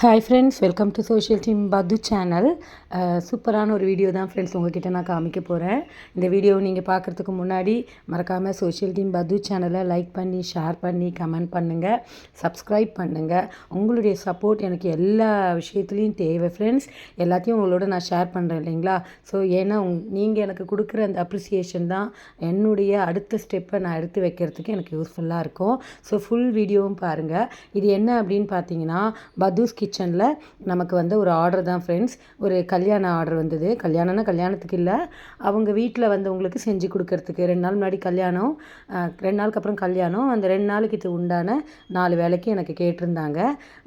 Hi friends welcome to social team பது channel சூப்பரான ஒரு வீடியோ தான் ஃப்ரெண்ட்ஸ் உங்ககிட்ட நான் காமிக்க போகிறேன் இந்த வீடியோவை நீங்கள் பார்க்குறதுக்கு முன்னாடி மறக்காமல் சோஷியல் டீம் பது சேனலை லைக் பண்ணி ஷேர் பண்ணி கமெண்ட் பண்ணுங்கள் சப்ஸ்கிரைப் பண்ணுங்கள் உங்களுடைய சப்போர்ட் எனக்கு எல்லா விஷயத்துலேயும் தேவை ஃப்ரெண்ட்ஸ் எல்லாத்தையும் உங்களோட நான் ஷேர் பண்ணுறேன் இல்லைங்களா? ஸோ ஏன்னா உங் நீங்கள் எனக்கு கொடுக்குற அந்த அப்ரிசியேஷன் தான் என்னுடைய அடுத்த ஸ்டெப்பை நான் எடுத்து வைக்கிறதுக்கு எனக்கு யூஸ்ஃபுல்லாக இருக்கும். ஸோ ஃபுல் வீடியோவும் பாருங்கள் இது என்ன அப்படின்னு பார்த்தீங்கன்னா பதுஸ் கிச்சனில் நமக்கு வந்து ஒரு ஆர்டர் தான் ஃப்ரெண்ட்ஸ் ஒரு கல்யாண ஆர்டர் வந்தது. கல்யாணம்னா கல்யாணத்துக்கு இல்லை. அவங்க வீட்டில் வந்தவங்களுக்கு செஞ்சு கொடுக்கறதுக்கு ரெண்டு நாள் முன்னாடி கல்யாணம் ரெண்டு நாளுக்கு அப்புறம் கல்யாணம். அந்த ரெண்டு நாளைக்கு இது உண்டான நாலு வேலைக்கு எனக்கு கேட்டிருந்தாங்க.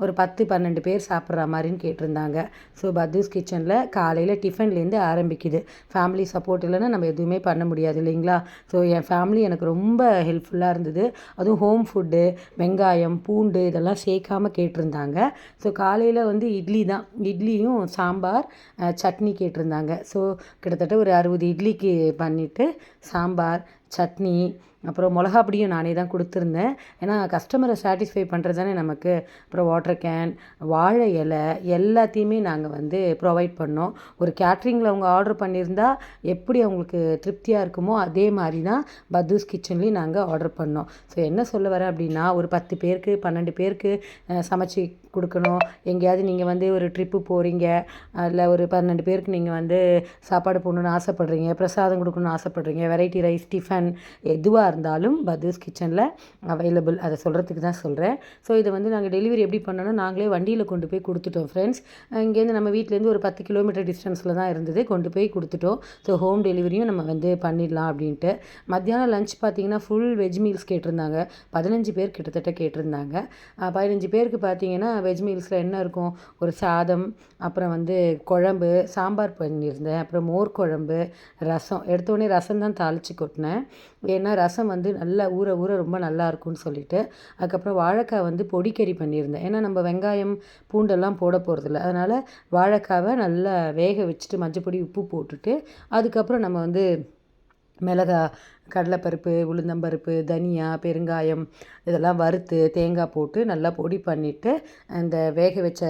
ஒரு பத்து பன்னெண்டு பேர் சாப்பிட்ற மாதிரின்னு கேட்டிருந்தாங்க. ஸோ பத்தூஸ் கிச்சனில் காலையில் டிஃபன்லேருந்து ஆரம்பிக்குது. ஃபேமிலி சப்போர்ட் இல்லைன்னா நம்ம எதுவுமே பண்ண முடியாது இல்லைங்களா? ஸோ என் ஃபேமிலி எனக்கு ரொம்ப ஹெல்ப்ஃபுல்லாக இருந்தது. அதுவும் ஹோம் ஃபுட்டு வெங்காயம் பூண்டு இதெல்லாம் சேர்க்காம கேட்டிருந்தாங்க. ஸோ காலையில் வந்து இட்லி தான். இட்லியும் சாம்பார் சட்னி கேட்டிருந்தாங்க. ஸோ கிட்டத்தட்ட ஒரு அறுபது இட்லிக்கு பண்ணிவிட்டு சாம்பார் சட்னி அப்புறம் மிளகா பொடியும் நானே தான் கொடுத்துருந்தேன். ஏன்னா கஸ்டமரை சாட்டிஸ்ஃபை பண்ணுறது தானே நமக்கு. அப்புறம் வாட்டர் கேன் வாழை இலை எல்லாத்தையுமே நாங்கள் வந்து ப்ரொவைட் பண்ணோம். ஒரு கேட்ரிங்கில் அவங்க ஆர்டர் பண்ணியிருந்தால் எப்படி அவங்களுக்கு திருப்தியாக இருக்குமோ அதே மாதிரி தான் பத்தூஸ் கிச்சன்லேயும் நாங்கள் ஆர்டர் பண்ணோம். ஸோ என்ன சொல்ல வரேன் அப்படின்னா ஒரு பத்து பேருக்கு பன்னெண்டு பேருக்கு சமைச்சு கொடுக்கணும். எங்கேயாவது நீங்கள் வந்து ஒரு ட்ரிப்பு போகிறீங்க இல்லை ஒரு பன்னெண்டு பேருக்கு நீங்கள் வந்து சாப்பாடு போடணுன்னு ஆசைப்பட்றீங்க பிரசாதம் கொடுக்கணும்னு ஆசைப்பட்றீங்க வெரைட்டி ரைஸ் டிஃபன் எதுவாக இருந்தாலும் பதூஸ் கிச்சனில் அவைலபிள் அதை சொல்கிறதுக்கு தான் சொல்கிறேன் ஸோ இதை வந்து நாங்கள் டெலிவரி எப்படி பண்ணோன்னா நாங்களே வண்டியில் கொண்டு போய் கொடுத்துட்டோம் ஃப்ரெண்ட்ஸ் இங்கேருந்து நம்ம வீட்டிலேருந்து ஒரு பத்து கிலோமீட்டர் டிஸ்டன்ஸில் தான் இருந்தது. கொண்டு போய் கொடுத்துட்டோம். ஸோ ஹோம் டெலிவரியும் நம்ம வந்து பண்ணிடலாம் அப்படின்ட்டு. மத்தியானம் லஞ்ச் பார்த்தீங்கன்னா ஃபுல் வெஜ் மீல்ஸ் கேட்டிருந்தாங்க. பதினஞ்சு பேர் கிட்டத்தட்ட கேட்டிருந்தாங்க. பதினஞ்சு பேருக்கு பார்த்தீங்கன்னா வெஜ் மீல்ஸில் என்ன இருக்கும்? ஒரு சாதம் அப்புறம் வந்து குழம்பு சாம்பார் பண்ணியிருந்தேன். அப்புறம் மோர் குழம்பு ரசம். எடுத்தோடனே ரசம் தான் தாளித்து கொட்டினேன். ஏன்னா ரசம் வந்து நல்லா ஊற ஊற ரொம்ப நல்லா இருக்கும்னு சொல்லிட்டு அதுக்கப்புறம் வாழைக்காய் வந்து பொடிக்கறி பண்ணியிருந்தேன். ஏன்னா நம்ம வெங்காயம் பூண்டெல்லாம் போட போகிறதில்ல அதனால் வாழைக்காவை நல்லா வேக வச்சுட்டு மஞ்சப்பொடி உப்பு போட்டுட்டு அதுக்கப்புறம் நம்ம வந்து மிளகா கடலைப்பருப்பு உளுந்தம்பருப்பு தனியா பெருங்காயம் இதெல்லாம் வறுத்து தேங்காய் போட்டு நல்லா பொடி பண்ணிவிட்டு அந்த வேக வச்ச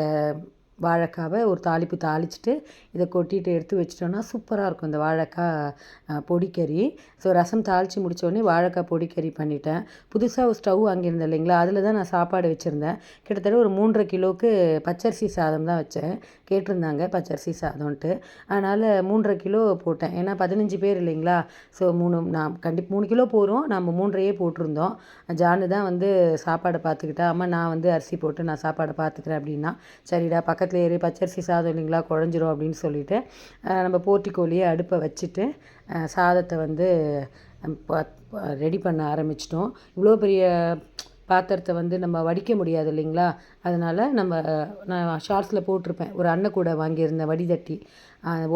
வாழைக்காவை ஒரு தாளிப்பு தாளிச்சிட்டு இதை கொட்டிட்டு எடுத்து வச்சிட்டோன்னா சூப்பராக இருக்கும் இந்த வாழைக்காய் பொடிக்கறி. ஸோ ரசம் தாளித்து முடித்தோடனே வாழைக்காய் பொடிக்கறி பண்ணிட்டேன். புதுசாக ஒரு ஸ்டவ் வாங்கியிருந்தேன் இல்லைங்களா? அதில் தான் நான் சாப்பாடு வச்சுருந்தேன். கிட்டத்தட்ட ஒரு மூன்றரை கிலோவுக்கு பச்சரிசி சாதம் தான் வச்சேன். கேட்டிருந்தாங்க பச்சரிசி சாதம்ன்ட்டு. அதனால் மூன்றரை கிலோ போட்டேன். ஏன்னா பதினஞ்சு பேர் இல்லைங்களா? ஸோ மூணு நான் கண்டிப்பாக மூணு கிலோ போகிறோம் நம்ம மூன்றையே போட்டிருந்தோம். ஜானு தான் வந்து சாப்பாடை பார்த்துக்கிட்டா அம்மா நான் வந்து அரிசி போட்டு நான் சாப்பாடை பார்த்துக்கிறேன் அப்படின்னா சரிடா பக்கத்து பக்கத்தில் ஏறி பச்சரிசி சாதம் இல்லைங்களா குழஞ்சிரும் அப்படின்னு சொல்லிட்டு நம்ம போர்ட்டிக்கோலியே அடுப்பை வச்சுட்டு சாதத்தை வந்து ரெடி பண்ண ஆரம்பிச்சிட்டோம். இவ்வளோ பெரிய பாத்திரத்தை வந்து நம்ம வடிக்க முடியாது இல்லைங்களா? அதனால் நம்ம நான் ஷார்ட்ஸில் போட்டிருப்பேன். ஒரு அன்னக்கூடை வாங்கியிருந்தேன் வடிதட்டி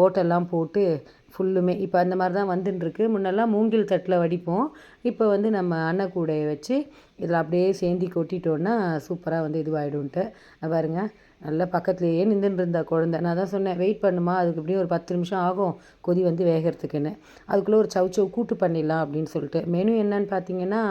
ஓட்டெல்லாம் போட்டு ஃபுல்லுமே. இப்போ அந்த மாதிரி தான் வந்துட்டுருக்கு முன்னெல்லாம் மூங்கில் தட்டில் வடிப்போம். இப்போ வந்து நம்ம அன்னக்கூடையை வச்சு இதில் அப்படியே சேந்தி கொட்டிட்டோன்னா சூப்பராக வந்து இதுவாகிடும்ன்ட்டு பாருங்க. நல்லா பக்கத்துலேயே நின்றுட்டு இருந்தா குழந்தை. நான் தான் சொன்னேன் வெயிட் பண்ணுமா அதுக்கு இப்படியும் ஒரு பத்து நிமிஷம் ஆகும் கொதி வந்து வேகிறதுக்குன்னு. அதுக்குள்ளே ஒரு சவுச்சவு கூட்டு பண்ணிடலாம் அப்படின்னு சொல்லிட்டு. மெனு என்னன்னு பார்த்தீங்கன்னா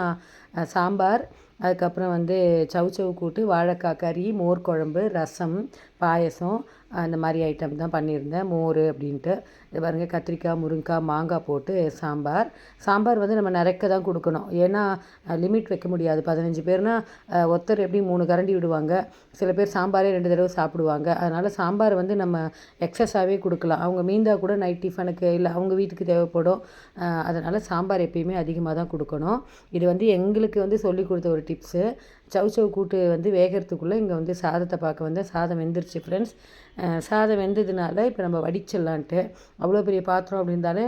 சாம்பார் அதுக்கப்புறம் வந்து சவுச்சவு கூட்டு வாழைக்காய் கறி மோர் குழம்பு ரசம் பாயசம் அந்த மாதிரி ஐட்டம் தான் பண்ணியிருந்தேன். மோர் அப்படின்ட்டு. இது பாருங்கள் கத்திரிக்காய் முருங்கைக்காய் மாங்காய் போட்டு சாம்பார். சாம்பார் வந்து நம்ம நிறைக்க தான் கொடுக்கணும். ஏன்னா லிமிட் வைக்க முடியாது. பதினஞ்சு பேர்னால் ஒருத்தர் எப்படி மூணு கரண்டி விடுவாங்க? சில பேர் சாம்பாரே ரெண்டு தடவை சாப்பிடுவாங்க. அதனால் சாம்பார் வந்து நம்ம எக்ஸஸாகவே கொடுக்கலாம். அவங்க மீந்தா கூட நைட் டிஃபனுக்கு இல்லை அவங்க வீட்டுக்கு தேவைப்படும். அதனால் சாம்பார் எப்பயுமே அதிகமாக தான் கொடுக்கணும். இது வந்து எங்களுக்கு வந்து சொல்லி கொடுத்த ஒரு டிப்ஸு சவுச்சவு கூட்டு வந்து வேகிறதுக்குள்ளே இங்கே வந்து சாதத்தை பார்க்க வந்து சாதம் வெந்துருச்சு ஃப்ரெண்ட்ஸ் சாதம் வெந்ததுனால இப்போ நம்ம வடிச்சிடலான்ட்டு. அவ்வளோ பெரிய பாத்திரம் அப்படி இருந்தாலே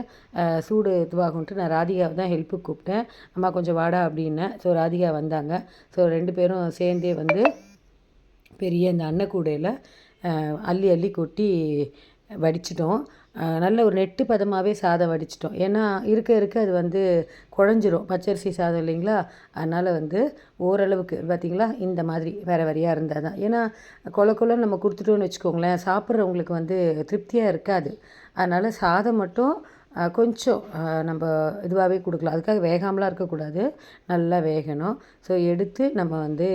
சூடு இதுவாகும்ட்டு நான் ராதிகாவை தான் ஹெல்ப்புக்கு கூப்பிட்டேன். அம்மா கொஞ்சம் வாடா அப்படின்னேன். ஸோ ராதிகா வந்தாங்க. ஸோ ரெண்டு பேரும் சேர்ந்தே வந்து பெரிய இந்த அன்னக்கூடையில் அள்ளி அள்ளி கொட்டி வடிச்சிட்டோம். நல்ல ஒரு நெட்டு பதமாகவே சாதம் வடிச்சிட்டோம். ஏன்னா இருக்க இருக்க அது வந்து குழஞ்சிரும். பச்சரிசி சாதம் இல்லைங்களா? அதனால் வந்து ஓரளவுக்கு பார்த்திங்களா இந்த மாதிரி வேறு வரியாக இருந்தால் தான். ஏன்னா கொல கொலன்னு நம்ம கொடுத்துட்டோன்னு வச்சுக்கோங்களேன் சாப்பிட்றவங்களுக்கு வந்து திருப்தியாக இருக்காது. அதனால் சாதம் மட்டும் கொஞ்சம் நம்ம இதுவாகவே கொடுக்கலாம். அதுக்காக வேகாமலாம் இருக்கக்கூடாது. நல்லா வேகணும். ஸோ எடுத்து நம்ம வந்து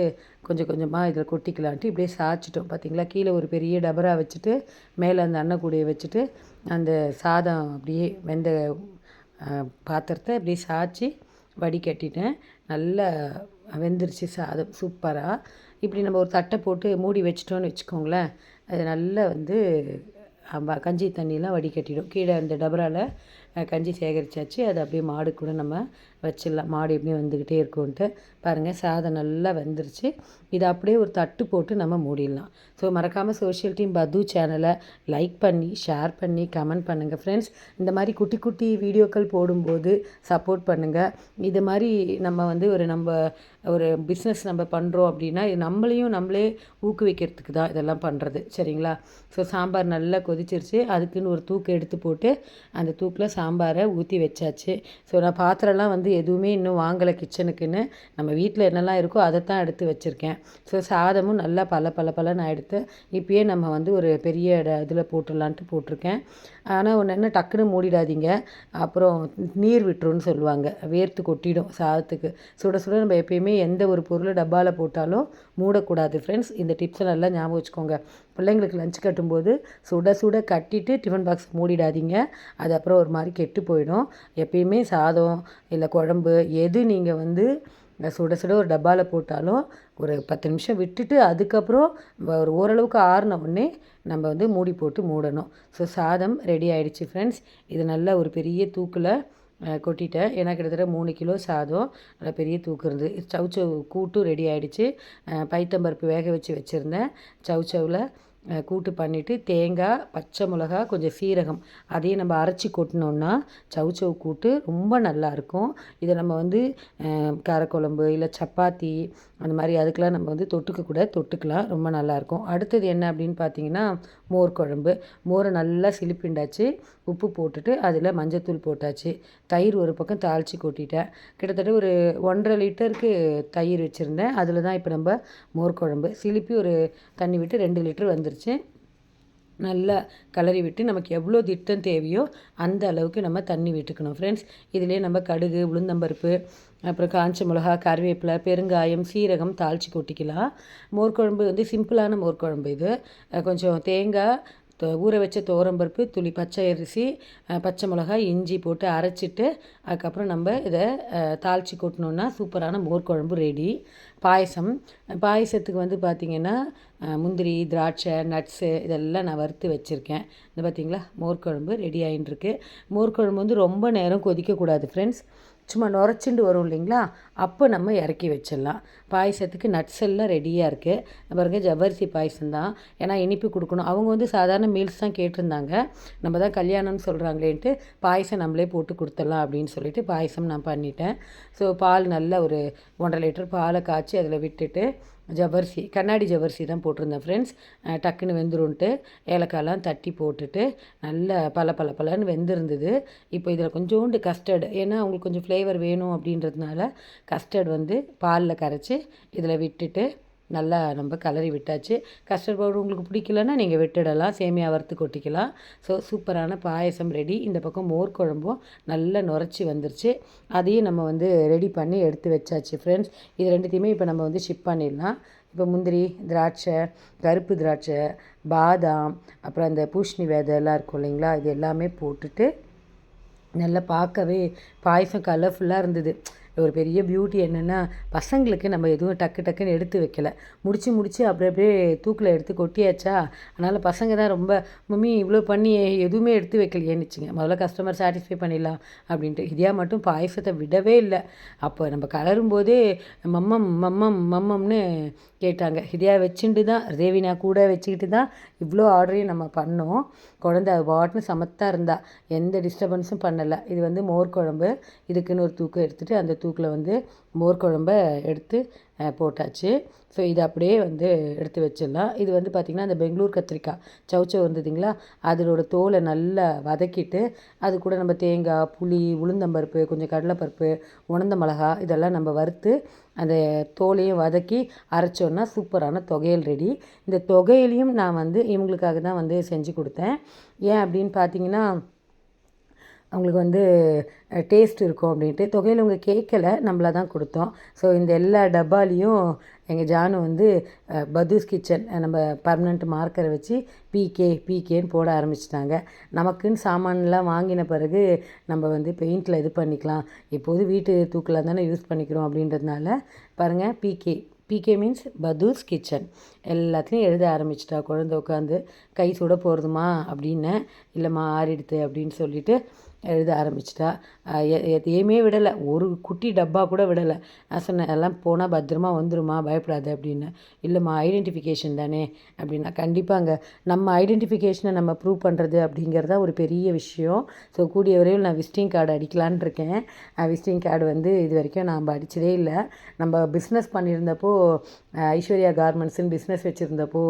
கொஞ்சம் கொஞ்சமாக இதில் கொட்டிக்கலான்ட்டு இப்படியே சாய்ச்சிட்டோம். பார்த்தீங்களா கீழே ஒரு பெரிய டபரா வச்சுட்டு மேலே அந்த அன்னக்கூடையை வச்சுட்டு அந்த சாதம் அப்படியே வெந்த பாத்திரத்தை அப்படியே சாய்ச்சி வடிகட்டிட்டேன் நல்லா வெந்துருச்சு சாதம் சூப்பராக இப்படி நம்ம ஒரு தட்டை போட்டு மூடி வச்சிட்டோன்னு வச்சுக்கோங்களேன். அது நல்லா வந்து கஞ்சி தண்ணியெலாம் வடிகட்டிடும் கீழே அந்த டபராவில் கஞ்சி சேகரித்தாச்சு அதை அப்படியே மாடு கூட நம்ம வச்சிடலாம். மாடு எப்படியும் வந்துக்கிட்டே இருக்கும்ன்ட்டு பாருங்கள் சாதம் நல்லா வந்துருச்சு. இதை அப்படியே ஒரு தட்டு போட்டு நம்ம மூடிடலாம். ஸோ மறக்காமல் சோஷியல் டீம் பது சேனலை லைக் பண்ணி ஷேர் பண்ணி கமெண்ட் பண்ணுங்கள் ஃப்ரெண்ட்ஸ் இந்த மாதிரி குட்டி குட்டி வீடியோக்கள் போடும்போது சப்போர்ட் பண்ணுங்கள் இது மாதிரி நம்ம வந்து ஒரு நம்ம ஒரு பிஸ்னஸ் நம்ம பண்ணுறோம் அப்படின்னா இது நம்மளையும் நம்மளே ஊக்குவிக்கிறதுக்கு தான் இதெல்லாம் பண்ணுறது சரிங்களா? ஸோ சாம்பார் நல்லா கொதிச்சிருச்சு. அதுக்குன்னு ஒரு தூக்கு எடுத்து போட்டு அந்த தூக்கில் சாம்பாரை ஊற்றி வச்சாச்சு. ஸோ நான் பாத்திரம்லாம் வந்து எதுவுமே இன்னும் வாங்கலை கிச்சனுக்குன்னு நம்ம வீட்டில் என்னெல்லாம் இருக்கோ அதை தான் எடுத்து வச்சுருக்கேன். ஸோ சாதமும் நல்லா பல பல பலன்னு எடுத்து இப்போயே நம்ம வந்து ஒரு பெரிய இதில் போட்டுடலான்ட்டு போட்டிருக்கேன். ஆனால் ஒன்று என்ன டக்குன்னு மூடிடாதீங்க. அப்புறம் நீர் விட்டுருன்னு சொல்லுவாங்க. வேர்த்து கொட்டிடும் சாதத்துக்கு. சுட சுட நம்ம எப்பயுமே எந்த ஒரு பொருளை டப்பாவில் போட்டாலும் மூடக்கூடாது. ஃப்ரெண்ட்ஸ் இந்த டிப்ஸை நல்லா ஞாபகம் வச்சுக்கோங்க. பிள்ளைங்களுக்கு லஞ்ச் கட்டும்போது சுட சுட கட்டிட்டு டிஃபன் பாக்ஸ் மூடிடாதீங்க. அது அப்புறம் ஒரு மாதிரி கெட்டு போயிடும். எப்பயுமே சாதம் இல்லை குழம்பு எது நீங்கள் வந்து சுட சுட ஒரு டப்பாவில் போட்டாலும் ஒரு பத்து நிமிஷம் விட்டுட்டு அதுக்கப்புறம் ஒரு ஓரளவுக்கு ஆறின உடனே நம்ம வந்து மூடி போட்டு மூடணும். ஸோ சாதம் ரெடி ஆகிடுச்சு ஃப்ரெண்ட்ஸ் இது நல்ல ஒரு பெரிய தூக்கில் கொட்டிட்டேன். ஏன்னா கிட்டத்தட்ட மூணு கிலோ சாதம். நல்லா பெரிய தூக்கு இருந்தது. சவுச்சவ் கூட்டும் ரெடி ஆகிடுச்சு பைத்தம்பருப்பு வேக வச்சு வச்சுருந்தேன். சவுச்சவில் கூட்டு பண்ணிவிட்டு தேங்காய் பச்சை மிளகா கொஞ்சம் சீரகம் அதையும் நம்ம அரைச்சி கொட்டினோன்னா சவுச்சவு கூட்டு ரொம்ப நல்லாயிருக்கும் இதை நம்ம வந்து காரக்குழம்பு இல்லை சப்பாத்தி அந்த மாதிரி அதுக்கெலாம் நம்ம வந்து தொட்டுக்க கூட தொட்டுக்கலாம் ரொம்ப நல்லாயிருக்கும். அடுத்தது என்ன அப்படின்னு பார்த்தீங்கன்னா மோர் குழம்பு. மோரை நல்லா சிலிப்பிண்டாச்சு உப்பு போட்டுட்டு அதில் மஞ்சத்தூள் போட்டாச்சு. தயிர் ஒரு பக்கம் தாளித்து கொட்டிட்டேன். கிட்டத்தட்ட ஒரு ஒன்றரை லிட்டருக்கு தயிர் வச்சுருந்தேன். அதில் தான் இப்போ நம்ம மோர் குழம்பு. சிலிப்பி ஒரு தண்ணி விட்டு ரெண்டு லிட்டர் வந்துருச்சு. நல்லா கிளறி விட்டு நமக்கு எவ்வளோ திட்டம் தேவையோ அந்த அளவுக்கு நம்ம தண்ணி விட்டுக்கணும். ஃப்ரெண்ட்ஸ் இதிலே நம்ம கடுகு உளுந்தம்பருப்பு அப்புறம் காஞ்ச மிளகா கருவேப்பிலை பெருங்காயம் சீரகம் தாளித்து கொட்டிக்கலாம். மோர் குழம்பு வந்து சிம்பிளான மோர் குழம்பு இது கொஞ்சம் தேங்காய் ஊற வச்ச துவரம்பருப்பு துளி பச்சை அரிசி பச்சை மிளகாய் இஞ்சி போட்டு அரைச்சிட்டு அதுக்கப்புறம் நம்ம இதை தாளித்து தாளிச்சு கொட்டினோன்னா சூப்பரான மோர் குழம்பு ரெடி பாயசம் பாயசத்துக்கு வந்து பார்த்திங்கன்னா முந்திரி திராட்சை நட்ஸு இதெல்லாம் நான் வறுத்து வச்சுருக்கேன். இந்த பார்த்தீங்களா மோர்க்குழம்பு ரெடி ஆகிட்டுருக்கு மோர்க்குழம்பு வந்து ரொம்ப நேரம் கொதிக்கக்கூடாது ஃப்ரெண்ட்ஸ் சும்மா நுரைச்சிண்டு வரும் இல்லைங்களா? அப்போ நம்ம இறக்கி வச்சிடலாம். பாயசத்துக்கு நட்ஸ் எல்லாம் ரெடியாக இருக்குது பாருங்க ஜவ்வரிசி பாயசம் தான் ஏன்னா இனிப்பு கொடுக்கணும். அவங்க வந்து சாதாரண மீல்ஸ் தான் கேட்டிருந்தாங்க. நம்ம தான் கல்யாணம்னு சொல்கிறாங்களேன்ட்டு பாயசம் நம்மளே போட்டு கொடுத்துடலாம் அப்படின்னு சொல்லிட்டு பாயசம் நான் பண்ணிட்டேன். ஸோ பால் நல்ல ஒரு ஒன்றரை லிட்டர் பாலை காய்ச்சி அதில் விட்டுட்டு ஜவ்வரிசி கண்ணாடி ஜவ்வரிசி தான் போட்டிருந்தேன் ஃப்ரெண்ட்ஸ் டக்குன்னு வெந்துருன்ட்டு ஏலக்காயெலாம் தட்டி போட்டுட்டு நல்ல பல பல பலன்னு வெந்திருந்தது. இப்போ இதில் கொஞ்சோண்டு கஸ்டர்டு ஏன்னா அவங்களுக்கு கொஞ்சம் ஃப்ளேவர் வேணும் அப்படின்றதுனால கஸ்டர்ட் வந்து பாலில் கரைச்சி இதில் விட்டுட்டு நல்லா நம்ம கலரி விட்டாச்சு. கஸ்டர்ட் பவுடர் உங்களுக்கு பிடிக்கலன்னா நீங்கள் விட்டுடலாம். சேமியா வறுத்து கொட்டிக்கலாம். ஸோ சூப்பரான பாயசம் ரெடி இந்த பக்கம் மோர் குழம்பும் நல்லா நுரைச்சி வந்துருச்சு. அதையும் நம்ம வந்து ரெடி பண்ணி எடுத்து வச்சாச்சு ஃப்ரெண்ட்ஸ் இது ரெண்டுத்தையுமே இப்போ நம்ம வந்து ஷிப் பண்ணிடலாம். இப்போ முந்திரி திராட்சை கருப்பு திராட்சை பாதாம் அப்புறம் அந்த பூஷ்ணி விதை எல்லாம் இருக்கும் இல்லைங்களா? இது எல்லாமே போட்டுட்டு நல்லா பார்க்கவே பாயசம் கலர்ஃபுல்லாக இருந்தது. ஒரு பெரிய பியூட்டி என்னென்னா பசங்களுக்கு நம்ம எதுவும் டக்கு டக்குன்னு எடுத்து வைக்கல. முடிச்சு முடிச்சு அப்படியே அப்படியே தூக்கில் எடுத்து கொட்டியாச்சா? அதனால் பசங்க தான் ரொம்ப மம்மி இவ்வளோ பண்ணி எதுவுமே எடுத்து வைக்கலையேன்னுச்சுங்க முதல்ல கஸ்டமர் சாட்டிஸ்ஃபை பண்ணிடலாம் அப்படின்ட்டு. இதையாக மட்டும் பாயசத்தை விடவே இல்லை. அப்போ நம்ம கலரும் போதே மம்மம் மம்மம் மம்மம்னு கேட்டாங்க. இதையாக வச்சுட்டு தான் ரேவினா கூட வச்சுக்கிட்டு தான் இவ்வளோ ஆர்டரையும் நம்ம பண்ணோம். குழந்தை அது பாட்டுன்னு சமத்தாக இருந்தா எந்த டிஸ்டர்பன்ஸும் பண்ணலை. இது வந்து மோர் குழம்பு இதுக்குன்னு ஒரு தூக்கம் எடுத்துகிட்டு அந்த தூக்கில் வந்து மோர் குழம்ப எடுத்து போட்டாச்சு. ஸோ இது அப்படியே வந்து எடுத்து வச்சிடலாம். இது வந்து பார்த்திங்கன்னா அந்த பெங்களூர் கத்திரிக்காய் சவுச்சவ் வந்ததுங்களா அதோட தோலை நல்லா வதக்கிட்டு அது கூட நம்ம தேங்காய் புளி உளுந்தம்பருப்பு கொஞ்சம் கடலைப்பருப்பு உணந்த மிளகா இதெல்லாம் நம்ம வறுத்து அந்த தோலையும் வதக்கி அரைச்சோன்னா சூப்பரான தொகையல் ரெடி. இந்த தொகையிலையும் நான் வந்து இவங்களுக்காக தான் வந்து செஞ்சு கொடுத்தேன். ஏன் அப்படின்னு பார்த்தீங்கன்னா அவங்களுக்கு வந்து டேஸ்ட் இருக்கும் அப்படின்ட்டு. தொகையில் அவங்க கேட்கல நம்மளாக தான் கொடுத்தோம். ஸோ இந்த எல்லா டப்பாலையும் எங்கள் ஜானு வந்து பதூஸ் கிச்சன் நம்ம பர்மனெண்ட் மார்க்கரை வச்சு பிகே பிகேன்னு போட ஆரம்பிச்சிட்டாங்க. நமக்குன்னு சாமான்லாம் வாங்கின பிறகு நம்ம வந்து பெயிண்டில் இது பண்ணிக்கலாம். இப்போது வீட்டு தூக்கில் தானே யூஸ் பண்ணிக்கிறோம் அப்படின்றதுனால பாருங்கள் PK PK means Pathu's kitchen. எல்லாத்துலேயும் எழுத ஆரம்பிச்சிட்டா குழந்தை உட்காந்து கை சுட போகிறதுமா அப்படின்னு இல்லைம்மா ஆறிடுது அப்படின்னு சொல்லிவிட்டு எழுத ஆரம்பிச்சிட்டா. எதையுமே விடலை. ஒரு குட்டி டப்பா கூட விடலை. நான் சொன்னேன் எல்லாம் போனால் பத்திரமா வந்துருமா? பயப்படாது அப்படின்னு. இல்லைம்மா ஐடென்டிஃபிகேஷன் தானே அப்படின்னா. கண்டிப்பாங்க நம்ம ஐடென்டிஃபிகேஷனை நம்ம ப்ரூவ் பண்ணுறது அப்படிங்கிறதா ஒரு பெரிய விஷயம். ஸோ கூடிய வரையில் நான் விசிட்டிங் கார்டு அடிக்கலான் இருக்கேன். விசிட்டிங் கார்டு வந்து இது வரைக்கும் நாம் அடித்ததே இல்லை. நம்ம பிஸ்னஸ் பண்ணியிருந்தப்போ ஐஸ்வர்யா கார்மெண்ட்ஸ்னு பிஸ்னஸ் வச்சுருந்தப்போ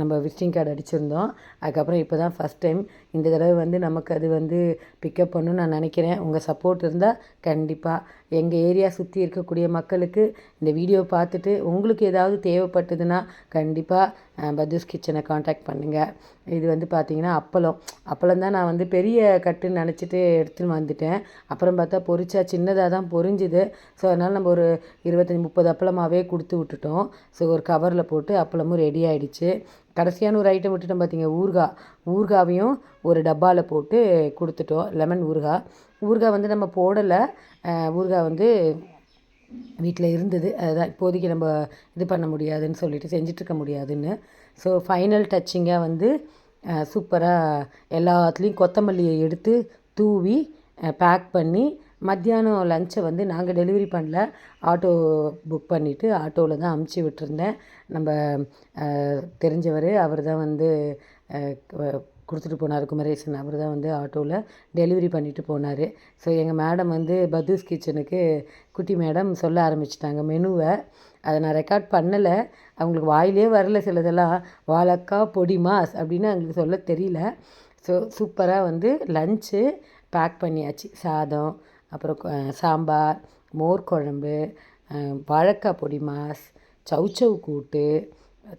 நம்ம விசிட்டிங் கார்டு அடிச்சிருந்தோம். அதுக்கப்புறம் இப்போ தான் ஃபஸ்ட் டைம் இந்த தடவை வந்து நமக்கு அது வந்து பிக்கப் பண்ணணும்னு நான் நினைக்கிறேன். உங்கள் சப்போர்ட் இருந்தால் கண்டிப்பாக எங்கள் ஏரியா சுற்றி இருக்கக்கூடிய மக்களுக்கு இந்த வீடியோ பார்த்துட்டு உங்களுக்கு ஏதாவது தேவைப்பட்டதுன்னா கண்டிப்பாக பஜூஸ் கிச்சனை காண்டாக்ட் பண்ணுங்கள் இது வந்து பார்த்திங்கன்னா அப்பளம். அப்பளம் தான் நான் வந்து பெரிய கட்டுன்னு நினச்சிட்டு எடுத்துன்னு வந்துட்டேன். அப்புறம் பார்த்தா பொரிச்சா சின்னதாக தான் பொரிஞ்சுது. ஸோ அதனால் நம்ம ஒரு இருபத்தஞ்சி முப்பது அப்பளமாகவே கொடுத்து விட்டுட்டோம். ஸோ ஒரு கவரில் போட்டு அப்பளமும் ரெடி ஆகிடுச்சு கடைசியான ஒரு ஐட்டம் விட்டுட்டோம் பார்த்தீங்க ஊறுகாய். ஊறுகாவையும் ஒரு டப்பாவில் போட்டு கொடுத்துட்டோம் லெமன் ஊறுகாய். ஊறுகாய் வந்து நம்ம போடலை. ஊறுகாய் வந்து வீட்டில் இருந்தது. அதுதான் இப்போதைக்கு நம்ம இது பண்ண முடியாதுன்னு சொல்லிட்டு செஞ்சிட்ருக்க முடியாதுன்னு. ஸோ ஃபைனல் டச்சிங்காக வந்து சூப்பராக எல்லாத்துலேயும் கொத்தமல்லியை எடுத்து தூவி பேக் பண்ணி மத்தியானம் லஞ்சை வந்து நாங்கள் டெலிவரி பண்ணல. ஆட்டோ புக் பண்ணிவிட்டு ஆட்டோவில் தான் அமுச்சு விட்டுருந்தேன். நம்ம தெரிஞ்சவர் அவர் தான் வந்து கொடுத்துட்டு போனார். குமரேசன் அவர் தான் வந்து ஆட்டோவில் டெலிவரி பண்ணிவிட்டு போனார். ஸோ எங்கள் மேடம் வந்து பதூஸ் கிச்சனுக்கு குட்டி மேடம் சொல்ல ஆரம்பிச்சிட்டாங்க. மெனுவை அதை நான் ரெக்கார்ட் பண்ணலை. அவங்களுக்கு வாயிலே வரல சிலதெல்லாம். வாழக்கா பொடி மாஸ் அப்படின்னு அவங்களுக்கு சொல்ல தெரியல. ஸோ சூப்பராக வந்து லஞ்சு பேக் பண்ணியாச்சு. சாதம் அப்புறம் சாம்பார் மோர் குழம்பு வாழைக்காய் பொடி மாஸ் சவுச்சவு கூட்டு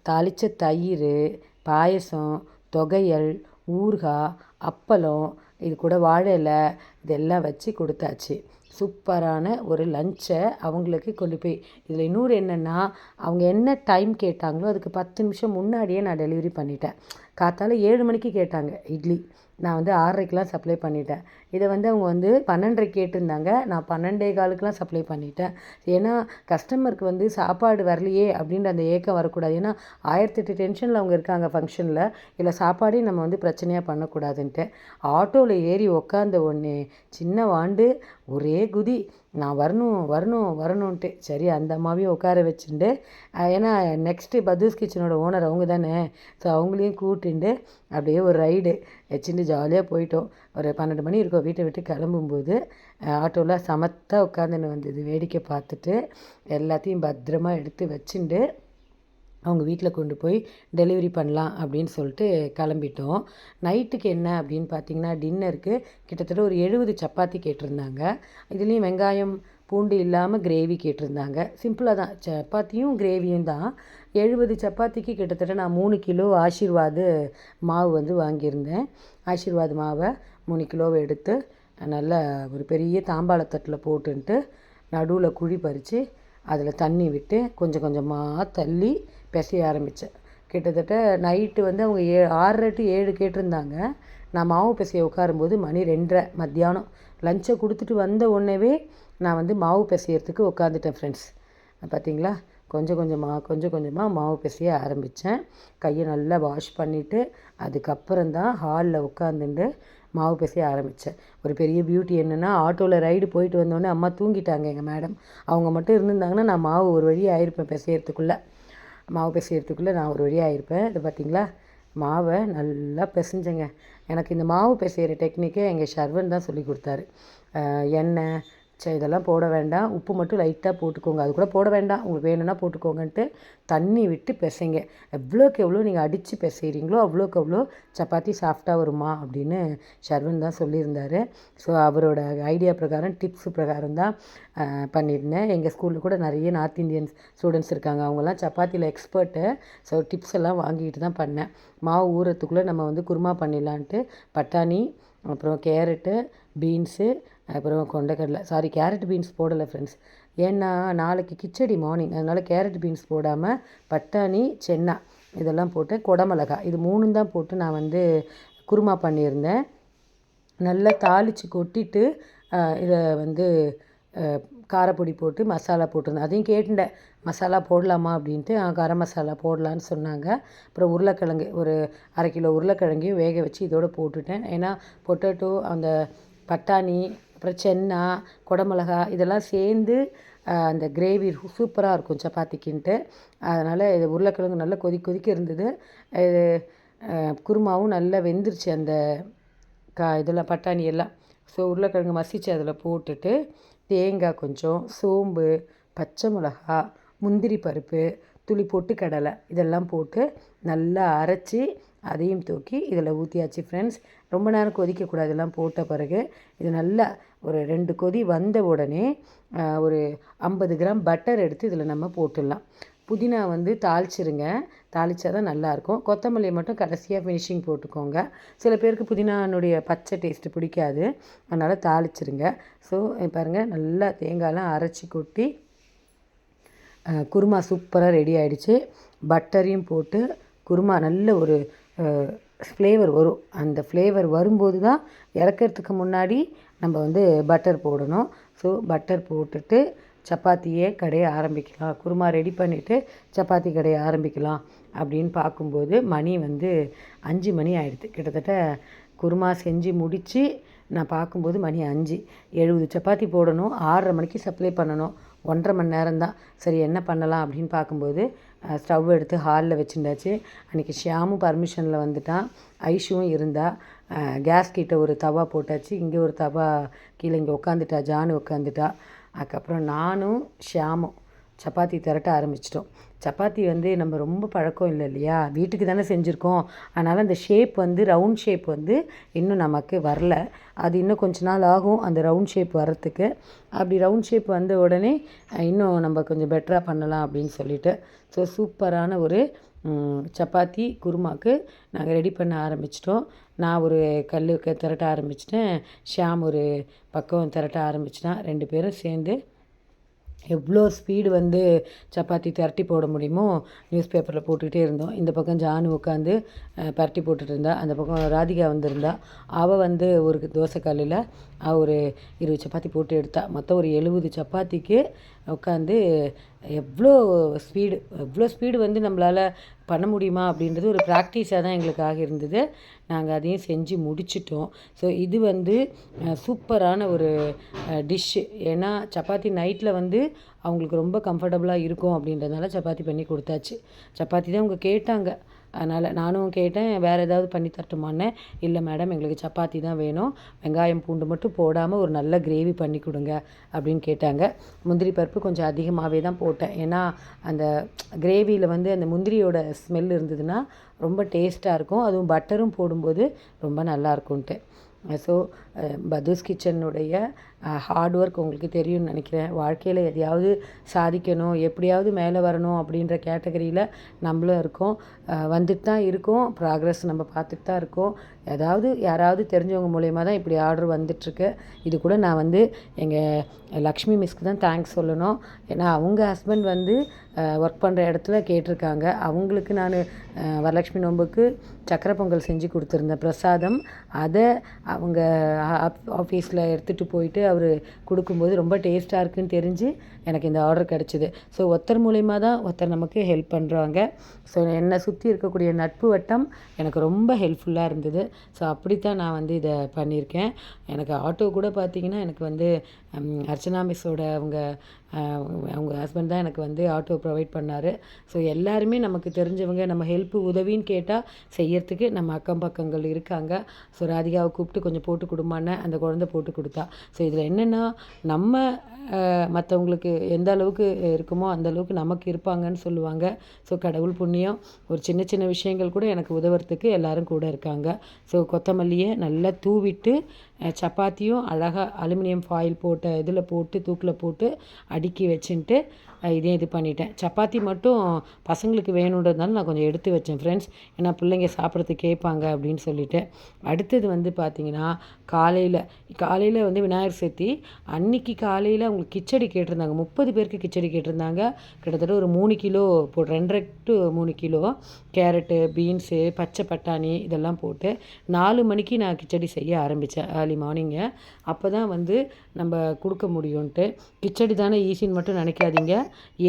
தாளிச்ச தயிர் பாயசம் தொகையல் ஊறுகாய் அப்பளம் இது கூட வாழை இலை இதெல்லாம் வச்சு கொடுத்தாச்சு. சூப்பரான ஒரு லஞ்சை அவங்களுக்கு கொண்டு போய். இதில் இன்னொரு என்னென்னா அவங்க என்ன டைம் கேட்டாங்களோ அதுக்கு பத்து நிமிஷம் முன்னாடியே நான் டெலிவரி பண்ணிட்டேன். காத்தால ஏழு மணிக்கு கேட்டாங்க இட்லி. நான் வந்து ஆறரைக்கெலாம் சப்ளை பண்ணிட்டேன். இதை வந்து அவங்க வந்து பன்னெண்டரை கேட்டிருந்தாங்க. நான் பன்னெண்டே காலுக்கெலாம் சப்ளை பண்ணிட்டேன். ஏன்னா கஸ்டமருக்கு வந்து சாப்பாடு வரலையே அப்படின்ற அந்த ஏக்கம் வரக்கூடாது. ஏன்னா ஆயிரத்தெட்டு டென்ஷனில் அவங்க இருக்காங்க ஃபங்க்ஷனில். இல்லை சாப்பாடே நம்ம வந்து பிரச்சனையாக பண்ணக்கூடாதுன்ட்டு. ஆட்டோவில் ஏறி உக்காந்த ஒன்று சின்ன வாண்டு ஒரே குதி நான் வரணும் வரணும் வரணுன்ட்டு. சரி அந்த அம்மாவையும் உட்கார வச்சுட்டு ஏன்னா நெக்ஸ்ட்டு பதூஸ் கிச்சனோட ஓனர் அவங்க தானே. ஸோ அவங்களையும் கூட்டிண்டு அப்படியே ஒரு ரைடு வச்சுட்டு ஜாலியாக போயிட்டோம். ஒரு பன்னெண்டு மணி இருக்கும். வீட்டை விட்டு கிளம்பும்போது ஆட்டோவில் சமத்தாக உட்காந்துன்னு வந்தது. வேடிக்கை பார்த்துட்டு எல்லாத்தையும் பத்திரமா எடுத்து வச்சுட்டு அவங்க வீட்டில் கொண்டு போய் டெலிவரி பண்ணலாம் அப்படின்னு சொல்லிட்டு கிளம்பிட்டோம். நைட்டுக்கு என்ன அப்படின்னு பார்த்தீங்கன்னா டின்னருக்கு கிட்டத்தட்ட ஒரு எழுபது சப்பாத்தி கேட்டிருந்தாங்க. இதுலேயும் வெங்காயம் பூண்டு இல்லாமல் கிரேவி கேட்டிருந்தாங்க. சிம்பிளாக தான். சப்பாத்தியும் கிரேவியும் தான். எழுபது சப்பாத்திக்கு கிட்டத்தட்ட நான் மூணு கிலோ ஆசீர்வாது மாவு வந்து வாங்கியிருந்தேன். ஆஷீர்வாத் மாவை மூணு கிலோவை எடுத்து நல்லா ஒரு பெரிய தாம்பாளத்தட்டில் போட்டுன்ட்டு நடுவில் குழி பறித்து அதில் தண்ணி விட்டு கொஞ்சம் கொஞ்சமாக தள்ளி பிசைய ஆரம்பித்தேன் கிட்டத்தட்ட நைட்டு வந்து அவங்க ஏ ஆறரை டு ஏழு கேட்டிருந்தாங்க. நான் மாவு பிசைய உட்காரும்போது மணி ரெண்டரை மத்தியானம். லஞ்சை கொடுத்துட்டு வந்த உடனேவே நான் வந்து மாவு பிசையறதுக்கு உட்காந்துட்டேன் ஃப்ரெண்ட்ஸ் பார்த்தீங்களா கொஞ்சம் கொஞ்சமாக கொஞ்சம் கொஞ்சமாக மாவு பிசைய ஆரம்பித்தேன் கையை நல்லா வாஷ் பண்ணிவிட்டு அதுக்கப்புறம் தான் ஹாலில் உட்காந்துட்டு மாவு பிசைய ஆரம்பித்தேன் ஒரு பெரிய பியூட்டி என்னென்னா ஆட்டோவில் ரைடு போயிட்டு வந்தோடனே அம்மா தூங்கிட்டாங்க எங்கள் மேடம் அவங்க மட்டும் இருந்திருந்தாங்கன்னா நான் மாவு ஒரு வழி ஆயிருப்பேன் பிசையறதுக்குள்ளே. மாவு பிசையறதுக்குள்ளே நான் ஒரு வழி ஆயிருப்பேன். இது பார்த்தீங்களா மாவை நல்லா பிசைஞ்சேங்க. எனக்கு இந்த மாவு பிசைகிற டெக்னிக்கை எங்கள் ஷர்வன் தான் சொல்லி கொடுத்தாரு. எண்ணெய் சே இதெல்லாம் போட வேண்டாம். உப்பு மட்டும் லைட்டாக போட்டுக்கோங்க. அது கூட போட வேண்டாம். உங்களுக்கு வேணும்னா போட்டுக்கோங்கன்ட்டு தண்ணி விட்டு பிசைங்க. எவ்வளோக்கு எவ்வளோ நீங்கள் அடித்து பிசைகிறீங்களோ அவ்வளோக்கு அவ்வளோ சப்பாத்தி சாஃப்டாக வருமா அப்படின்னு ஷர்வன் தான் சொல்லியிருந்தார். ஸோ அவரோட ஐடியா பிரகாரம் டிப்ஸ் பிரகாரம் தான் பண்ணியிருந்தேன். எங்கள் ஸ்கூலில் கூட நிறைய நார்த் இந்தியன்ஸ் ஸ்டூடெண்ட்ஸ் இருக்காங்க. அவங்கெல்லாம் சப்பாத்தியில் எக்ஸ்பர்ட்டு ஸோ டிப்ஸ் எல்லாம் வாங்கிட்டு தான் பண்ணேன். மாவு ஊறத்துக்குள்ளே நம்ம வந்து குருமா பண்ணிடலான்ட்டு பட்டாணி அப்புறம் கேரட்டு பீன்ஸு அப்புறம் கொண்டக்கடலை. சாரி கேரட் பீன்ஸ் போடலை ஃப்ரெண்ட்ஸ் ஏன்னா நாளைக்கு கிச்சடி மார்னிங் அதனால் கேரட் பீன்ஸ் போடாமல் பட்டாணி சென்னா இதெல்லாம் போட்டு குடமிளகா. இது மூணும் தான் போட்டு நான் வந்து குருமா பண்ணியிருந்தேன். நல்லா தாளித்து கொட்டிட்டு இதை வந்து காரப்பொடி போட்டு மசாலா போட்டிருந்தேன். அதையும் கேட்டுட்டேன். மசாலா போடலாமா அப்படின்ட்டு கரம் மசாலா போடலான்னு சொன்னாங்க. அப்புறம் உருளைக்கிழங்கு ஒரு அரை கிலோ உருளைக்கிழங்கையும் வேக வச்சு இதோடு போட்டுட்டேன். ஏன்னா பொட்டேட்டோ அந்த பட்டாணி அப்புறம் சென்னா குடமிளகா இதெல்லாம் சேர்ந்து அந்த கிரேவி சூப்பராக இருக்கும் சப்பாத்திக்குன்ட்டு. அதனால் இது உருளைக்கிழங்கு நல்லா கொதிக்க கொதிக்க இருந்தது. இது குருமாவும் நல்லா வெந்துருச்சு அந்த கா இதெல்லாம் பட்டாணி எல்லாம். ஸோ உருளைக்கிழங்கு மசிச்சு அதில் போட்டுட்டு தேங்காய் கொஞ்சம் சோம்பு பச்சை மிளகா முந்திரி பருப்பு துளி போட்டு கடலை இதெல்லாம் போட்டு நல்லா அரைச்சி அதையும் தூக்கி இதில் ஊற்றியாச்சு ஃப்ரெண்ட்ஸ் ரொம்ப நேரம் கொதிக்கக்கூடாது இதெல்லாம் போட்ட பிறகு இது நல்லா ஒரு ரெண்டு கொதி வந்த உடனே ஒரு ஐம்பது கிராம் பட்டர் எடுத்து இதில் நம்ம போட்டுடலாம். புதினா வந்து தாளிச்சிருங்க. தாளித்தா தான் நல்லாயிருக்கும். கொத்தமல்லியை மட்டும் கடைசியாக ஃபினிஷிங் போட்டுக்கோங்க. சில பேருக்கு புதினானுடைய பச்சை டேஸ்ட்டு பிடிக்காது. அதனால் தாளிச்சிருங்க. ஸோ பாருங்கள் நல்லா தேங்காயெலாம் அரைச்சி கொட்டி குருமா சூப்பராக ரெடி ஆகிடுச்சு பட்டரையும் போட்டு குருமா நல்ல ஒரு ஃப்ளேவர் வரும். அந்த ஃப்ளேவர் வரும்போது தான் இறக்கறதுக்கு முன்னாடி நம்ம வந்து பட்டர் போடணும். ஸோ பட்டர் போட்டுட்டு சப்பாத்தியே கடைய ஆரம்பிக்கலாம். குருமா ரெடி பண்ணிவிட்டு சப்பாத்தி கடைய ஆரம்பிக்கலாம் அப்படின்னு பார்க்கும்போது மணி வந்து அஞ்சு மணி ஆகிடுது கிட்டத்தட்ட குருமா செஞ்சு முடித்து நான் பார்க்கும்போது மணி அஞ்சு. எழுபது சப்பாத்தி போடணும். ஆறரை மணிக்கு சப்ளை பண்ணணும். ஒன்றரை மணி நேரம்தான். சரி என்ன பண்ணலாம் அப்படின்னு பார்க்கும்போது ஸ்டவ் எடுத்து ஹாலில் வச்சுருந்தாச்சு. அன்றைக்கி ஷியாமும் பர்மிஷனில் வந்துட்டான் ஐஷுவும் இருந்தா. கேஸ் கிட்ட ஒரு தவா போட்டாச்சு. இங்கே ஒரு தவா கீழே இங்கே உட்காந்துட்டா ஜானு உட்காந்துட்டா அதுக்கப்புறம் நானும் ஷியாமும் சப்பாத்தி திரட்ட ஆரம்பிச்சிட்டோம். சப்பாத்தி வந்து நம்ம ரொம்ப பழக்கம் இல்லை இல்லையா? வீட்டுக்கு தானே செஞ்சுருக்கோம். அதனால் அந்த ஷேப் வந்து ரவுண்ட் ஷேப் வந்து இன்னும் நமக்கு வரல. அது இன்னும் கொஞ்ச நாள் ஆகும் அந்த ரவுண்ட் ஷேப் வரத்துக்கு அப்படி ரவுண்ட் ஷேப் வந்த உடனே இன்னும் நம்ம கொஞ்சம் பெட்டராக பண்ணலாம் அப்படின்னு சொல்லிட்டு ஸோ சூப்பரான ஒரு சப்பாத்தி குருமாக்கு நாங்கள் ரெடி பண்ண ஆரம்பிச்சிட்டோம். நான் ஒரு கல்லுக்கு திரட்ட ஆரம்பிச்சிட்டேன். ஷியாம் ஒரு பக்கம் திரட்ட ஆரம்பிச்சிட்டான். ரெண்டு பேரும் சேர்ந்து எவ்வளோ ஸ்பீடு வந்து சப்பாத்தி திரட்டி போட முடியுமோ நியூஸ் பேப்பரில் போட்டுக்கிட்டே இருந்தோம். இந்த பக்கம் ஜானு உட்காந்து பரட்டி போட்டுட்டு இருந்தா அந்த பக்கம் ராதிகா வந்திருந்தா அவள் வந்து ஒரு தோசை கல்லில் அவள் ஒரு இருபது சப்பாத்தி போட்டு எடுத்தா. மொத்தம் ஒரு எழுபது சப்பாத்திக்கு உட்காந்து எவ்வளோ ஸ்பீடு எவ்வளோ ஸ்பீடு வந்து நம்மளால் பண்ண முடியுமா அப்படின்றது ஒரு ப்ராக்டிஸாக தான் எங்களுக்காக இருந்தது. நாங்கள் அதையும் செஞ்சு முடிச்சிட்டோம். ஸோ இது வந்து சூப்பரான ஒரு டிஷ்ஷு ஏன்னா சப்பாத்தி நைட்டில் வந்து அவங்களுக்கு ரொம்ப கம்ஃபர்டபுளாக இருக்கும் அப்படின்றதுனால சப்பாத்தி பண்ணி கொடுத்தாச்சு. சப்பாத்தி தான் அவங்க கேட்டாங்க. அதனால் நானும் கேட்டேன் வேறு ஏதாவது பண்ணி தரட்டுமான்னு. இல்லை மேடம் எங்களுக்கு சப்பாத்தி தான் வேணும். வெங்காயம் பூண்டு மட்டும் போடாமல் ஒரு நல்ல கிரேவி பண்ணி கொடுங்க அப்படின்னு கேட்டாங்க. முந்திரி பருப்பு கொஞ்சம் அதிகமாகவே தான் போட்டேன். ஏன்னா அந்த கிரேவியில் வந்து அந்த முந்திரியோட ஸ்மெல் இருந்ததுன்னா ரொம்ப டேஸ்ட்டாக இருக்கும். அதுவும் பட்டரும் போடும்போது ரொம்ப நல்லா இருக்கும்ன்ட்டு. ஸோ பதூஸ் கிச்சனுடைய ஹார்ட் ஒர்க் உங்களுக்கு தெரியும்னு நினைக்கிறேன். வாழ்க்கையில் எதையாவது சாதிக்கணும் எப்படியாவது மேலே வரணும் அப்படின்ற கேட்டகரியில் நம்மளும் இருக்கோம். Uh, வந்துட்டு தான் இருக்கோம். ப்ராக்ரஸ் நம்ம பார்த்துட்டு தான் இருக்கோம். ஏதாவது யாராவது தெரிஞ்சவங்க மூலயமா தான் இப்படி ஆர்டர் வந்துட்டுருக்கு இது கூட நான் வந்து எங்கள் லக்ஷ்மி மிஸ்க்கு தான் தேங்க்ஸ் சொல்லணும். ஏன்னா அவங்க ஹஸ்பண்ட் வந்து ஒர்க் பண்ணுற இடத்துல கேட்டிருக்காங்க. அவங்களுக்கு நான் வரலட்சுமி நோம்புக்கு சக்கரை பொங்கல் செஞ்சு கொடுத்துருந்தேன். பிரசாதம். அதை அவங்க ஆஃபீஸில் எடுத்துகிட்டு போயிட்டு அவர் கொடுக்கும்போது ரொம்ப டேஸ்ட்டாக இருக்குன்னு தெரிஞ்சு எனக்கு இந்த ஆர்டர் கிடச்சிது. ஸோ ஒருத்தர் மூலயமா தான் ஒருத்தர் நமக்கு ஹெல்ப் பண்ணுறாங்க ஸோ என்னை சுற்றி இருக்கக்கூடிய நட்பு வட்டம் எனக்கு ரொம்ப ஹெல்ப்ஃபுல்லாக இருந்தது. ஸோ அப்படித்தான் நான் வந்து இதை பண்ணியிருக்கேன். எனக்கு ஆட்டோ கூட பார்த்திங்கன்னா எனக்கு வந்து அர்ச்சனா மிஸ்ஸோட அவங்க அவங்க ஹஸ்பண்ட் தான் எனக்கு வந்து ஆட்டோ ப்ரொவைட் பண்ணார். ஸோ எல்லாருமே நமக்கு தெரிஞ்சவங்க நம்ம ஹெல்ப்பு உதவின்னு கேட்டால் செய்யறதுக்கு நம்ம அக்கம் பக்கங்கள் இருக்காங்க. ஸோ ராதிகாவை கூப்பிட்டு கொஞ்சம் போட்டு கொடுமான்னு அந்த குழந்தை போட்டு கொடுத்தா. ஸோ இதில் என்னென்னா நம்ம மற்றவங்களுக்கு எந்த அளவுக்கு இருக்குமோ அந்த அளவுக்கு நமக்கு இருப்பாங்கன்னு சொல்லுவாங்க. ஸோ கடவுள் புண்ணியம் ஒரு சின்ன சின்ன விஷயங்கள் கூட எனக்கு உதவுறதுக்கு எல்லாரும் கூட இருக்காங்க. ஸோ கொத்தமல்லியை நல்லா தூவிட்டு சப்பாத்தியும் அழகாக அலுமினியம் ஃபாயில் போட்ட இதில் போட்டு தூக்கில் போட்டு அடி அடுக்கி வச்சுட்டு இதையும் இது பண்ணிட்டேன். சப்பாத்தி மட்டும் பசங்களுக்கு வேணுன்றதுனால நான் கொஞ்சம் எடுத்து வச்சேன் ஃப்ரெண்ட்ஸ் ஏன்னா பிள்ளைங்க சாப்பிட்றதுக்கு கேட்பாங்க அப்படின்னு சொல்லிட்டு. அடுத்தது வந்து பார்த்திங்கன்னா காலையில் காலையில் வந்து விநாயகர் சதுர்த்தி அன்னைக்கு காலையில் அவங்களுக்கு கிச்சடி கேட்டிருந்தாங்க. முப்பது பேருக்கு கிச்சடி கேட்டிருந்தாங்க. கிட்டத்தட்ட ஒரு மூணு கிலோ போ ரெண்டரை டு மூணு கிலோ கேரட்டு பீன்ஸு பச்சை பட்டாணி இதெல்லாம் போட்டு நாலு மணிக்கு நான் கிச்சடி செய்ய ஆரம்பித்தேன் ஏர்லி மார்னிங்கு அப்போ தான் வந்து நம்ம கொடுக்க முடியும்ன்ட்டு. கிச்சடி தானே ஈஸின்னு மட்டும் நினைக்காதீங்க.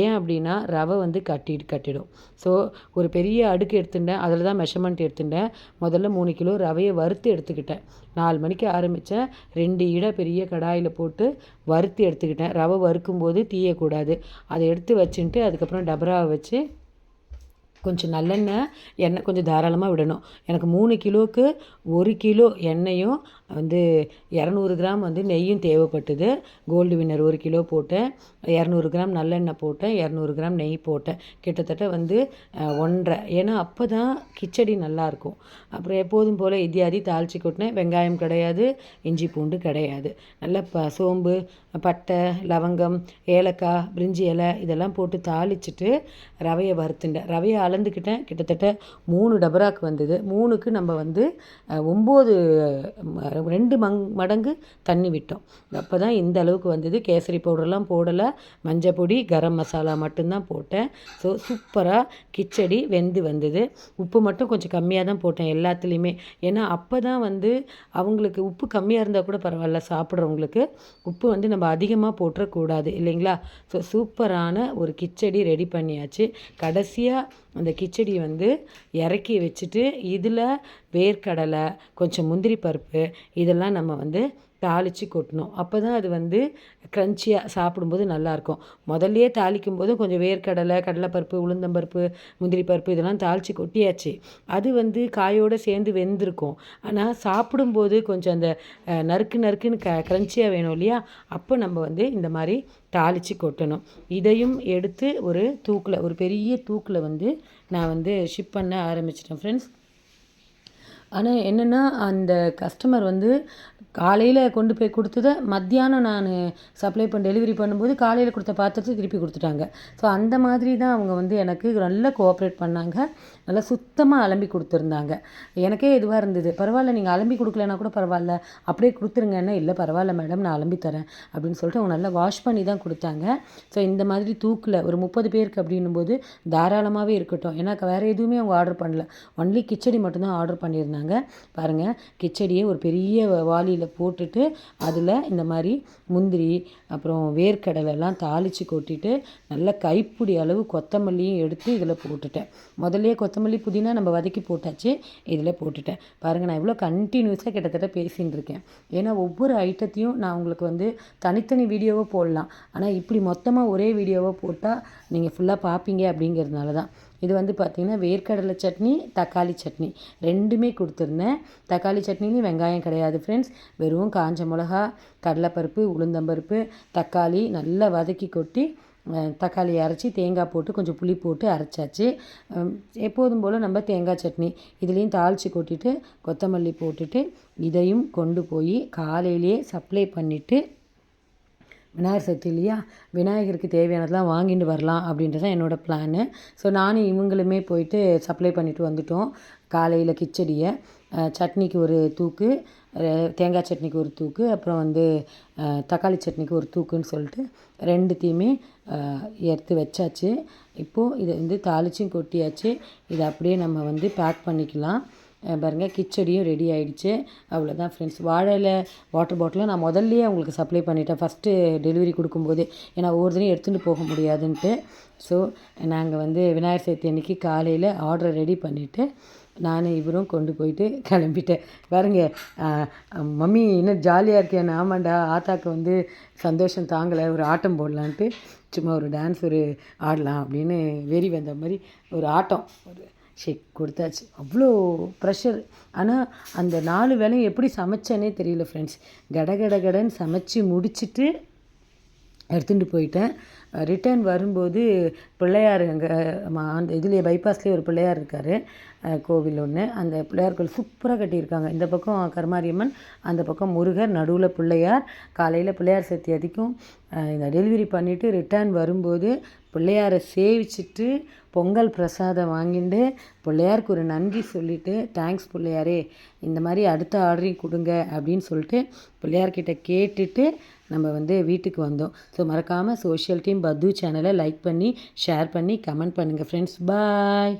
ஏன் அப்படின்னா ரவை வந்து கட்டி கட்டிடும். ஸோ ஒரு பெரிய அடுக்கு எடுத்துட்டேன். அதில் தான் மெஷர்மெண்ட் எடுத்துட்டேன். முதல்ல மூணு கிலோ ரவையை வறுத்து எடுத்துக்கிட்டேன். நாலு மணிக்கு ஆரம்பித்தேன். ரெண்டு இட பெரிய கடாயில் போட்டு வறுத்து எடுத்துக்கிட்டேன். ரவை வறுக்கும்போது தீயக்கூடாது. அதை எடுத்து வச்சுட்டு அதுக்கப்புறம் டபராவை வச்சு கொஞ்சம் நல்லெண்ணெய் எண்ணெய் கொஞ்சம் தாராளமாக விடணும். எனக்கு மூணு கிலோவுக்கு ஒரு கிலோ எண்ணெயும் வந்து இரநூறு கிராம் வந்து நெய்யும் தேவைப்பட்டது. கோல்டு வின்னர் ஒரு கிலோ போட்டேன். இரநூறு கிராம் நல்லெண்ணெய் போட்டேன். இரநூறு கிராம் நெய் போட்டேன். கிட்டத்தட்ட வந்து ஒன்றரை. ஏன்னா அப்போ தான் கிச்சடி நல்லாயிருக்கும் அப்புறம் எப்போதும் போல் இத்தியாதி தாளித்து கொட்டினேன். வெங்காயம் கிடையாது இஞ்சி பூண்டு கிடையாது. நல்லா ப சோம்பு பட்டை லவங்கம் ஏலக்காய் பிரிஞ்சி இலை இதெல்லாம் போட்டு தாளிச்சிட்டு ரவையை வறுத்துட்டேன். ரவையை அளந்துக்கிட்டேன் கிட்டத்தட்ட மூணு டபராக்கு வந்தது. மூணுக்கு நம்ம வந்து ஒம்பது ரெண்டு மங் மடங்கு தண்ணி விட்டோம். அப்போ தான் இந்த அளவுக்கு வந்தது. கேசரி பவுடர்லாம் போடலை. மஞ்சள் பொடி கரம் மசாலா மட்டும்தான் போட்டேன். ஸோ சூப்பராக கிச்சடி வெந்து வந்தது. உப்பு மட்டும் கொஞ்சம் கம்மியாக தான் போட்டேன் எல்லாத்துலேயுமே. ஏன்னா அப்போ தான் வந்து அவங்களுக்கு உப்பு கம்மியாக இருந்தால் கூட பரவாயில்ல சாப்பிட்றவங்களுக்கு. உப்பு வந்து நம்ம அதிகமாக போட்டுறக்கூடாது இல்லைங்களா? ஸோ சூப்பரான ஒரு கிச்சடி ரெடி பண்ணியாச்சு. கடைசியாக அந்த கிச்சடி வந்து இறக்கி வச்சுட்டு இதில் வேர்க்கடலை கொஞ்சம் முந்திரி பருப்பு இதெல்லாம் நம்ம வந்து தாளித்து கொட்டணும். அப்போ தான் அது வந்து க்ரன்ச்சியாக சாப்பிடும்போது நல்லாயிருக்கும். முதல்லையே தாளிக்கும் போது கொஞ்சம் வேர்க்கடலை கடலைப்பருப்பு உளுந்தம்பருப்பு முந்திரி பருப்பு இதெல்லாம் தாளித்து கொட்டியாச்சு. அது வந்து காயோடு சேர்ந்து வெந்திருக்கும். ஆனால் சாப்பிடும்போது கொஞ்சம் அந்த நறுக்கு நறுக்குன்னு க க்ரன்ச்சியாக வேணும் இல்லையா? அப்போ நம்ம வந்து இந்த மாதிரி தாளித்து கொட்டணும். இதையும் எடுத்து ஒரு தூக்கில் ஒரு பெரிய தூக்கில் வந்து நான் வந்து ஷிப் பண்ண ஆரம்பிச்சிட்டேன் ஃப்ரெண்ட்ஸ் ஆனால் என்னென்னா அந்த கஸ்டமர் வந்து காலையில் கொண்டு போய் கொடுத்ததை மத்தியானம் நான் சப்ளை பண்ண டெலிவரி பண்ணும்போது காலையில் கொடுத்த பாத்திரத்தை திருப்பி கொடுத்துட்டாங்க. ஸோ அந்த மாதிரி தான் அவங்க வந்து எனக்கு நல்லா கோஆப்ரேட் பண்ணாங்க. நல்லா சுத்தமாக அலம்பி கொடுத்துருந்தாங்க. எனக்கே இதுவாக இருந்தது. பரவாயில்ல நீங்கள் அலம்பி கொடுக்கலனா கூட பரவாயில்ல. அப்படியே கொடுத்துருங்கன்னா இல்லை பரவாயில்ல மேடம் நான் அலம்பி தரேன் அப்படின்னு சொல்லிட்டு அவங்க நல்லா வாஷ் பண்ணி தான் கொடுத்தாங்க. ஸோ இந்த மாதிரி தூக்கில் ஒரு முப்பது பேருக்கு அப்படின்னும் போது தாராளமாகவே இருக்கட்டும். ஏன்னா வேறு எதுவுமே அவங்க ஆர்டர் பண்ணல. ஒன்லி கிச்சடி மட்டும்தான் ஆர்டர் பண்ணியிருந்தாங்க. பாருங்கள் கிச்சடியை ஒரு பெரிய வாளியில் போட்டுட்டு அதில் இந்த மாதிரி முந்திரி அப்புறம் வேர்க்கடலைலாம் தாளித்து கொட்டிட்டு நல்லா கைப்பிடி அளவு கொத்தமல்லியும் எடுத்து இதில் போட்டுட்டேன். முதல்லையே கொத்தமல்லி புதினா நம்ம வதக்கி போட்டாச்சு இதில் போட்டுட்டேன். பாருங்கள் நான் இவ்வளோ கண்டினியூஸாக கிட்டத்தட்ட பேசின்னு இருக்கேன். ஏன்னா ஒவ்வொரு ஐட்டத்தையும் நான் உங்களுக்கு வந்து தனித்தனி வீடியோவாக போடலாம். ஆனால் இப்படி மொத்தமாக ஒரே வீடியோவாக போட்டால் நீங்கள் ஃபுல்லாக பார்ப்பீங்க அப்படிங்கிறதுனால தான். இது வந்து பார்த்திங்கன்னா வேர்க்கடலை சட்னி தக்காளி சட்னி. ரெண்டுமே கொடுத்துருந்தேன். தக்காளி சட்னிலையும் வெங்காயம் கிடையாது ஃப்ரெண்ட்ஸ் வெறும் காஞ்ச மிளகா கடலைப்பருப்பு உளுந்தம்பருப்பு தக்காளி நல்லா வதக்கி கொட்டி தக்காளி அரைச்சி தேங்காய் போட்டு கொஞ்சம் புளி போட்டு அரைச்சாச்சு. எப்போதும் போல் நம்ம தேங்காய் சட்னி. இதுலேயும் தாளித்து கொட்டிட்டு கொத்தமல்லி போட்டுட்டு இதையும் கொண்டு போய் காலையிலேயே சப்ளை பண்ணிவிட்டு விநாயகர் சதுர்த்தி இல்லையா? விநாயகருக்கு தேவையானதெல்லாம் வாங்கிட்டு வரலாம் அப்படின்றது தான் என்னோடய பிளானு ஸோ நானும் இவங்களுமே போயிட்டு சப்ளை பண்ணிட்டு வந்துட்டோம். காலையில் கிச்சடியை சட்னிக்கு ஒரு தூக்கு தேங்காய் சட்னிக்கு ஒரு தூக்கு அப்புறம் வந்து தக்காளி சட்னிக்கு ஒரு தூக்குன்னு சொல்லிட்டு ரெண்டுத்தையுமே எடுத்து வச்சாச்சு. இப்போது இதை வந்து தாளிச்சும் கொட்டியாச்சு. இதை அப்படியே நம்ம வந்து பேக் பண்ணிக்கலாம். பாருங்கள் கிச்சடியும் ரெடி ஆகிடுச்சு அவ்வளோதான் ஃப்ரெண்ட்ஸ் வாழையில் வாட்டர் பாட்டிலும் நான் முதல்லையே அவங்களுக்கு சப்ளை பண்ணிட்டேன். ஃபஸ்ட்டு டெலிவரி கொடுக்கும்போது. ஏன்னா ஒவ்வொரு தடையும் எடுத்துகிட்டு போக முடியாதுன்ட்டு. ஸோ நாங்கள் வந்து விநாயகர் சதுர்த்தி அன்னைக்கு காலையில் ஆர்டரை ரெடி பண்ணிவிட்டு நான் இவரும் கொண்டு போயிட்டு கிளம்பிட்டேன். பாருங்க மம்மி இன்னும் ஜாலியாக இருக்கேன் ஆமாண்டா ஆத்தாக்கு வந்து சந்தோஷம் தாங்கலை. ஒரு ஆட்டம் போடலான்ட்டு. சும்மா ஒரு டான்ஸ் ஒரு ஆடலாம் அப்படின்னு வெறி வந்த மாதிரி ஒரு ஆட்டம். ஒரு ஷேக் கொடுத்தாச்சு. அவ்வளோ ப்ரெஷர் ஆனால் அந்த நாலு வேலையும் எப்படி சமைச்சேனே தெரியல ஃப்ரெண்ட்ஸ் கட கட கடன்னு சமைச்சு முடிச்சுட்டு எடுத்துகிட்டு போயிட்டேன். ரிட்டர்ன் வரும்போது பிள்ளையார் அங்கே அந்த இதுலேயே பைபாஸ்லேயே ஒரு பிள்ளையார் இருக்கார். கோவில் ஒன்று அந்த பிள்ளையார் கோவில் சூப்பராக கட்டியிருக்காங்க. இந்த பக்கம் கருமாரியம்மன் அந்த பக்கம் முருகர் நடுவில் பிள்ளையார். காலையில் பிள்ளையார் சக்தி அதிகம். இந்த டெலிவரி பண்ணிவிட்டு ரிட்டர்ன் வரும்போது பிள்ளையாரை சேவிச்சிட்டு பொங்கல் பிரசாதம் வாங்கிட்டு பிள்ளையாருக்கு ஒரு நன்றி சொல்லிவிட்டு தேங்க்ஸ் பிள்ளையாரே இந்த மாதிரி அடுத்த ஆர்டரையும் கொடுங்க அப்படின்னு சொல்லிட்டு பிள்ளையார்கிட்ட கேட்டுட்டு நம்ம வந்து வீட்டுக்கு வந்தோம். ஸோ மறக்காமல் சோஷியல் டீம் பத்து சேனலை லைக் பண்ணி ஷேர் பண்ணி கமெண்ட் பண்ணுங்கள் ஃப்ரெண்ட்ஸ் பாய்